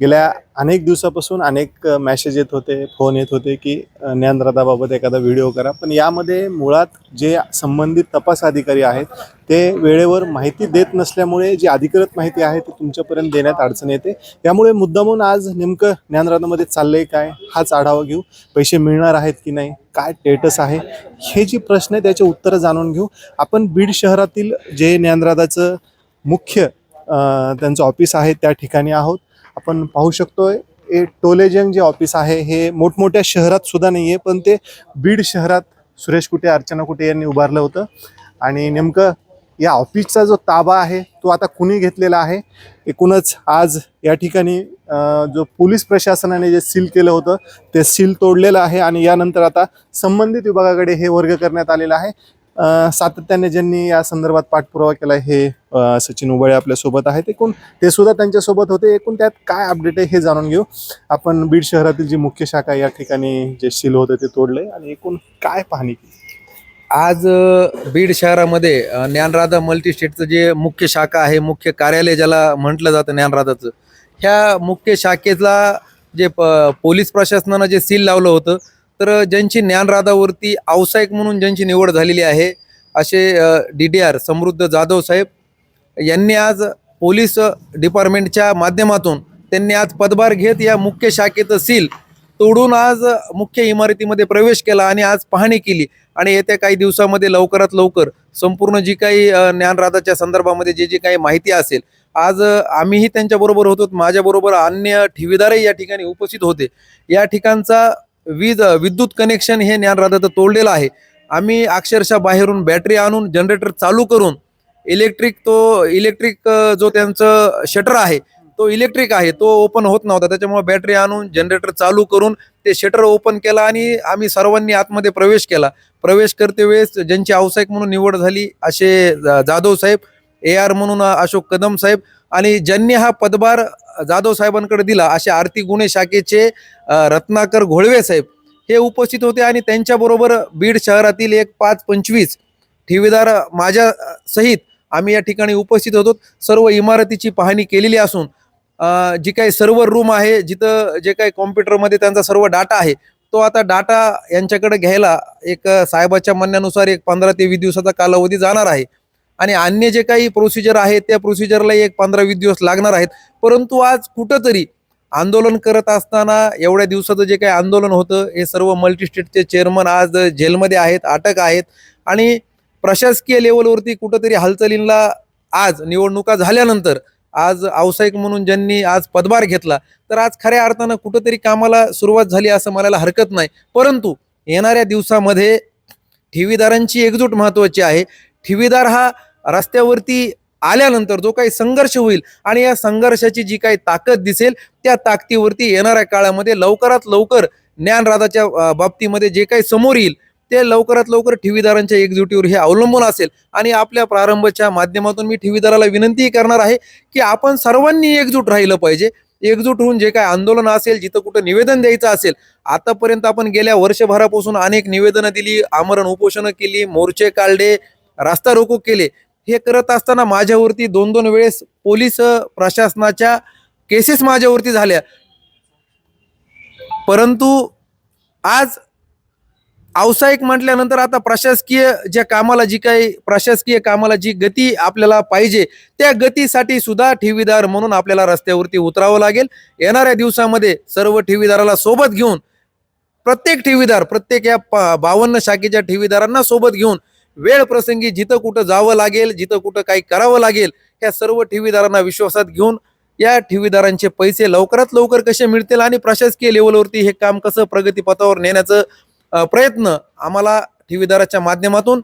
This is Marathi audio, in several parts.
गेल्या अनेक दिवसापासून अनेक मॅसेज येत होते फोन येत होते की ज्ञानरथाबाबत ज्ञानराधाबाबत एखादा व्हिडिओ करा. पण यामध्ये मुळात जे संबंधित तपास अधिकारी आहेत ते वेळेवर माहिती देत नसल्यामुळे जी अधिकृत माहिती आहे ती तुमच्यापर्यंत देण्यात अडचण येते. त्यामुळे मुद्दामून आज नेमकं ज्ञानराधामध्ये चाललंय काय हाच आढावा घेऊ. पैसे मिळणार आहेत की नाही काय स्टेटस आहे हे जी प्रश्न आहे त्याचे उत्तरं जाणून घेऊ. आपण बीड शहरातील जे ज्ञानराधाचं मुख्य त्यांचं ऑफिस आहे त्या ठिकाणी आहोत. आपण पाहू शकतोय हे टोलेजंग जे ऑफिस आहे हे मोठमोठ्या शहरात सुद्धा नाही आहे पण ते बीड शहरात सुरेश कुटे अर्चना कुटे यांनी उभारलं होतं. आणि नेमकं या ऑफिसचा जो ताबा आहे तो आता कुणी घेतलेला आहे? एकूणच आज या ठिकाणी जो पोलीस प्रशासनाने जे सील केलं होतं ते सील तोडलेलं आहे आणि यानंतर आता संबंधित विभागाकडे हे वर्ग करण्यात आलेलं आहे. सातत्याने ज्यांनी या संदर्भात पाठपुरावा केला हे सचिन उबळे आपल्यासोबत आहेत. एकूण ते सुद्धा त्यांच्यासोबत होते. एकूण त्यात काय अपडेट आहे हे जाणून घेऊ. आपण बीड शहरातील जी मुख्य शाखा या ठिकाणी जे सील होते ते तोडले आणि एकूण काय पाहणी केली? आज बीड शहरामध्ये ज्ञानराधा मल्टीस्टेटचं जे मुख्य शाखा आहे मुख्य कार्यालय ज्याला म्हटलं जातं ज्ञानराधाचं ह्या मुख्य शाखेला जे प पोलीस प्रशासनानं जे सील लावलं होतं तर ज्यांची ज्ञानराधावरती व्यावसायिक म्हणून ज्यांची निवड झालेली आहे असे डी डी आर समृद्ध जाधव साहेब यांनी आज पोलीस डिपार्टमेंटच्या माध्यमातून त्यांनी आज पदभार घेत या मुख्य शाखेचं सील तोडून आज मुख्य इमारतीमध्ये प्रवेश केला आणि आज पाहणी केली. आणि येत्या काही दिवसामध्ये लवकरात लवकर संपूर्ण जी काही ज्ञानराधाच्या संदर्भामध्ये जे जी काही माहिती असेल आज आम्हीही त्यांच्याबरोबर होतो. माझ्याबरोबर अन्य ठेवीदारही या ठिकाणी उपस्थित होते. या ठिकाणचा वीज विद्युत कनेक्शन हे ज्ञानराधाचं तोडलेलं आहे. आम्ही अक्षरशः बाहेरून बॅटरी आणून जनरेटर चालू करून इलेक्ट्रिक तो इलेक्ट्रिक जो त्यांचं शटर आहे तो इलेक्ट्रिक आहे तो ओपन होत नव्हता. त्याच्यामुळे बॅटरी आणून जनरेटर चालू करून ते शटर ओपन केला आणि आम्ही सर्वांनी आतमध्ये प्रवेश केला. प्रवेश करते वेळेस ज्यांची व्यावसायिक म्हणून निवड झाली असे जा- जाधव साहेब ए आर म्हणून अशोक कदम साहेब आणि ज्यांनी हा पदभार जाधव साहेबांकडे दिला असे आर्थिक गुन्हे शाखेचे रत्नाकर घोळवे साहेब हे उपस्थित होते आणि त्यांच्याबरोबर बीड शहरातील एक पाच पंचवीस ठेवीदार माझ्या सहित आम्ही या ठिकाणी उपस्थित होतो. सर्व इमारतीची पाहणी केलेली असून जी काही सर्व रूम आहे जिथं जे काही कॉम्प्युटरमध्ये त्यांचा सर्व डाटा आहे तो आता डाटा यांच्याकडे घ्यायला एक साहेबाच्या म्हणण्यानुसार एक पंधरा ते वीस दिवसाचा कालावधी जाणार आहे. आणि अन्य जे काही प्रोसिजर आहे त्या प्रोसिजरला एक पंधरा वीस दिवस लागणार आहेत. परंतु आज कुठंतरी आंदोलन करत असताना एवढ्या दिवसाचं जे काही आंदोलन होतं हे सर्व मल्टीस्टेटचे चेअरमन आज जेलमध्ये आहेत अटक आहेत. आणि प्रशासकीय लेवलवरती कुठंतरी हालचालींना आज निवडणुका झाल्यानंतर आज व्यावसायिक म्हणून ज्यांनी आज पदभार घेतला तर आज खऱ्या अर्थानं कुठंतरी कामाला सुरुवात झाली असं म्हणायला हरकत नाही. परंतु येणाऱ्या दिवसामध्ये ठेवीदारांची एकजूट महत्वाची आहे. ठेवीदार हा रस्त्यावरती आल्यानंतर जो काही संघर्ष होईल आणि या संघर्षाची जी काही ताकद दिसेल त्या ताकदीवरती येणाऱ्या काळामध्ये लवकरात लवकर ज्ञानराधाच्या बाबतीमध्ये जे काही समोर येईल ते लवकरात लवकर ठेवीदारांच्या एकजुटीवर हे अवलंबून असेल. आणि आपल्या प्रारंभच्या माध्यमातून मी ठेवीदाराला विनंतीही करणार आहे की आपण सर्वांनी एकजूट राहिलं पाहिजे. एकजूट होऊन जे काय आंदोलन असेल जिथं कुठं निवेदन द्यायचं असेल आतापर्यंत आपण गेल्या वर्षभरापासून अनेक निवेदनं दिली आमरण उपोषणं केली मोर्चे काढले रास्ता रोको केले. हे करत असताना माझ्यावरती दोन दोन वेळेस पोलीस प्रशासनाच्या केसेस माझ्यावरती झाल्या. परंतु आज व्यावसायिक म्हटल्यानंतर आता प्रशासकीय ज्या कामाला जी काही प्रशासकीय कामाला जी गती आपल्याला पाहिजे त्या गतीसाठी सुद्धा ठेवीदार म्हणून आपल्याला रस्त्यावरती उतरावं लागेल. येणाऱ्या दिवसामध्ये सर्व ठेवीदाराला सोबत घेऊन प्रत्येक ठेवीदार प्रत्येक या बावन्न शाखेच्या ठेवीदारांना सोबत घेऊन वेळ प्रसंगी जिथं कुठं जावं लागेल जिथं कुठं काही करावं लागेल ह्या सर्व ठेवीदारांना विश्वासात घेऊन या ठेवीदारांचे पैसे लवकरात लवकर कसे मिळतील आणि प्रशासकीय लेवलवरती हे काम कसं प्रगतीपथावर नेण्याचं प्रयत्न आम्हाला ठेवीदाराच्या माध्यमातून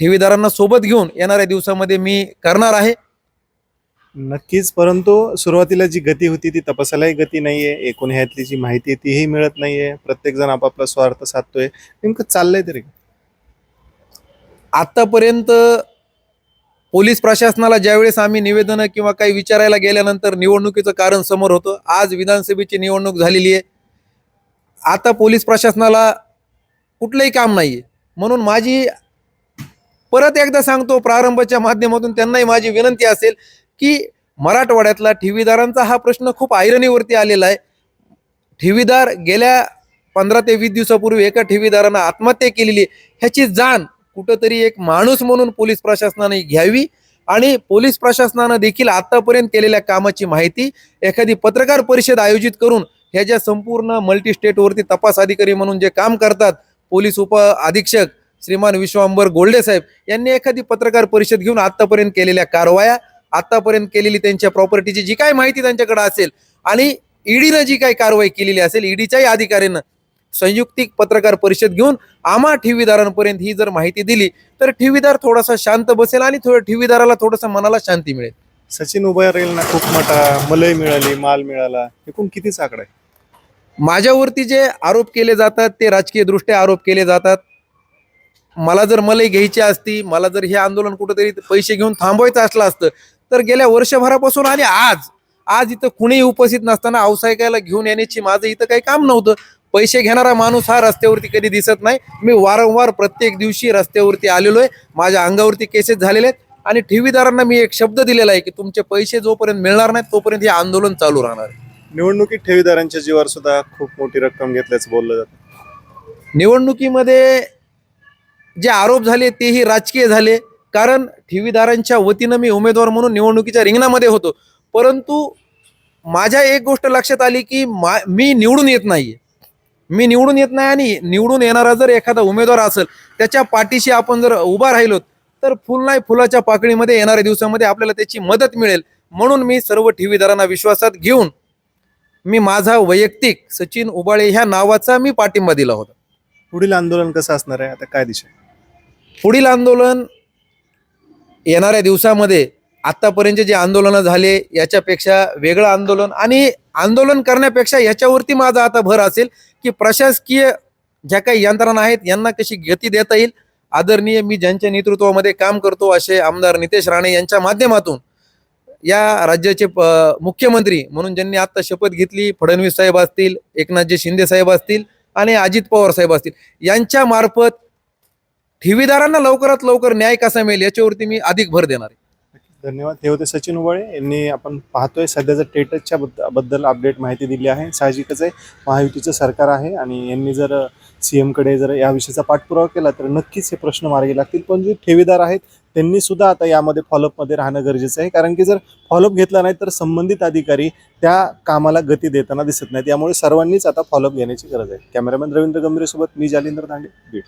ठेवीदारांना सोबत घेऊन येणाऱ्या दिवसामध्ये मी करणार आहे. नक्कीच परंतु सुरुवातीला जी गती होती ती तपासालाही गती नाही आहे एकूण ह्यातली जी माहिती आहे तीही मिळत नाही आहे प्रत्येकजण आपापला स्वार्थ साधतोय. नेमकं चाललंय तरी आत्तापर्यंत आतापर्यंत पोलीस प्रशासनाला ज्यावेळेस आम्ही निवेदनं किंवा काही विचारायला गेल्यानंतर निवडणुकीचं कारण समोर होतं आज विधानसभेची निवडणूक झालेली आहे. आता पोलीस प्रशासनाला कुठलंही काम नाही आहे म्हणून माझी परत एकदा सांगतो प्रारंभाच्या माध्यमातून त्यांनाही माझी विनंती असेल की मराठवाड्यातला ठेवीदारांचा हा प्रश्न खूप ऐरणीवरती आलेला आहे. ठेवीदार गेल्या पंधरा ते वीस दिवसापूर्वी एका ठेवीदारानं आत्महत्या केलेली ह्याची जाण कुठंतरी एक माणूस म्हणून पोलीस प्रशासनाने घ्यावी आणि पोलीस प्रशासनानं देखील आतापर्यंत केलेल्या कामाची माहिती एखादी पत्रकार परिषद आयोजित करून ह्या ज्या संपूर्ण मल्टी स्टेटवरती तपास अधिकारी म्हणून जे काम करतात पोलीस उप अधीक्षक श्रीमान विश्वांबर गोल्डे साहेब यांनी एखादी पत्रकार परिषद घेऊन आतापर्यंत केलेल्या कारवाया आतापर्यंत केलेली त्यांच्या प्रॉपर्टीची जी काय माहिती त्यांच्याकडे असेल आणि ईडीनं जी काही कारवाई केलेली असेल ईडीच्याही अधिकाऱ्यानं संयुक्तिक पत्रकार परिषद घेऊन आम्हा ठेवीदारांपर्यंत ही जर माहिती दिली तर ठेवीदार थोडासा शांत बसेल आणि थोडं ठेवीदाराला थोडंसं मनाला शांती मिळेल. सचिन उभारेलना खूप मोठा मलई मिळाली माल मिळाला. एकूण कितीचा आकडा आहे? माझ्यावरती जे आरोप केले जातात ते राजकीय दृष्ट्या आरोप केले जातात. मला जर मलई घ्यायची असती मला जर हे आंदोलन कुठेतरी पैसे घेऊन थांबवायचं असलं असतं तर गेल्या वर्षभरापासून आणि आज आज इथं कुणीही उपस्थित नसताना औसायकाला घेऊन येण्याची माझं इथं काही काम नव्हतं. पैसे घेणारा माणूस हा रस्त्यावरती कधी दिसत नाही. मी वारंवार प्रत्येक दिवशी रस्त्यावरती आलेलो आहे माझ्या अंगावरती केसेस झालेले आहेत. आणि ठेवीदारांना मी एक शब्द दिलेला आहे की तुमचे पैसे जोपर्यंत मिळणार नाहीत तोपर्यंत हे आंदोलन चालू राहणार आहे. निवडणुकीत ठेवीदारांच्या जीवावर सुद्धा खूप मोठी रक्कम घेतल्याचं बोललं जातं. निवडणुकीमध्ये जे आरोप झाले तेही राजकीय झाले. कारण ठेवीदारांच्या वतीनं मी उमेदवार म्हणून निवडणुकीच्या रिंगणामध्ये होतो. परंतु माझ्या एक गोष्ट लक्षात आली की मा मी निवडून येत नाहीये. मी निवडून येत नाही आणि निवडून येणारा जर एखादा उमेदवार असेल त्याच्या पाठीशी आपण जर उभा राहिलो तर फुल नाही फुलाच्या पाकळीमध्ये येणाऱ्या दिवसामध्ये आपल्याला त्याची मदत मिळेल. म्हणून मी सर्व ठेवीदारांना विश्वासात घेऊन मी माझा वैयक्तिक सचिन उबाळे ह्या नावाचा मी पाठिंबा दिला होता. पुढील आंदोलन कसं असणार आहे? आता काय दिशा पुढील आंदोलन येणाऱ्या दिवसामध्ये आतापर्यंत जे आंदोलनं झाले याच्यापेक्षा वेगळं आंदोलन आणि आंदोलन करण्यापेक्षा याच्यावरती माझा आता भर असेल की प्रशासकीय ज्या काही यंत्रणा आहेत यांना कशी गती देता येईल? आदरणीय मी ज्यांच्या नेतृत्वामध्ये काम करतो असे आमदार नितेश राणे यांच्या माध्यमातून या राज्याचे मुख्यमंत्री म्हणून ज्यांनी आता शपथ घेतली फडणवीस साहेब असतील एकनाथजी शिंदे साहेब असतील आणि अजित पवार साहेब असतील यांच्या मार्फत ठेवीदारांना लवकरात लवकर न्याय कसा मिळेल याच्यावरती मी अधिक भर देणार आहे. धन्यवाद. हे होते सचिन उबळे. यांनी आपण पाहतोय सध्याचं टेटसच्या बद्द- बद्दल अपडेट माहिती दिली आहे. साहजिकच आहे. महायुतीचं सरकार आहे आणि यांनी जर सी एमकडे जर या विषयाचा पाठपुरावा केला तर नक्कीच हे प्रश्न मार्गी लागतील. पण जे ठेवीदार आहेत त्यांनी सुद्धा आता यामध्ये फॉलोअपमध्ये राहणं गरजेचं आहे. कारण की जर फॉलोअप घेतला नाही तर संबंधित अधिकारी त्या कामाला गती देताना दिसत नाही त्यामुळे सर्वांनीच आता फॉलोअप घेण्याची गरज आहे. कॅमेरामॅन रवींद्र गंभीरसोबत मी जालिंदर दांडे बीड.